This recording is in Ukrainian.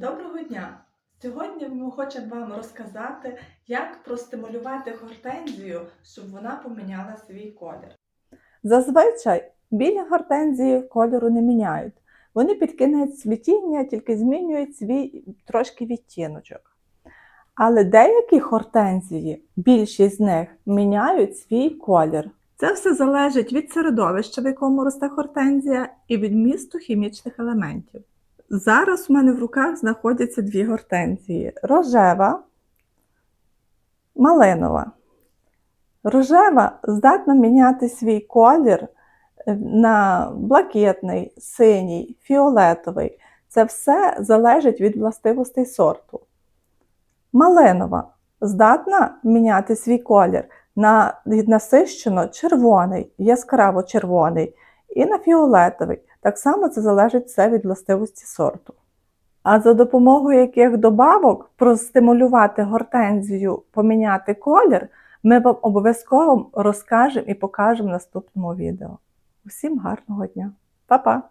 Доброго дня! Сьогодні ми хочемо вам розказати, як простимулювати гортензію, щоб вона поміняла свій колір. Зазвичай білі гортензії кольору не міняють. Вони під кінець цвітіння тільки змінюють свій трошки відтіночок. Але деякі гортензії, більшість з них, міняють свій колір. Це все залежить від середовища, в якому росте гортензія, і від місту хімічних елементів. Зараз у мене в руках знаходяться дві гортензії: рожева, малинова. Рожева здатна міняти свій колір е, на блакитний, синій, фіолетовий. Це все залежить від властивостей сорту. Малинова здатна міняти свій колір на насищено червоний, яскраво червоний і на фіолетовий. Так само це залежить все від властивості сорту. А за допомогою яких добавок простимулювати гортензію, поміняти колір, ми вам обов'язково розкажемо і покажемо в наступному відео. Усім гарного дня! Па-па!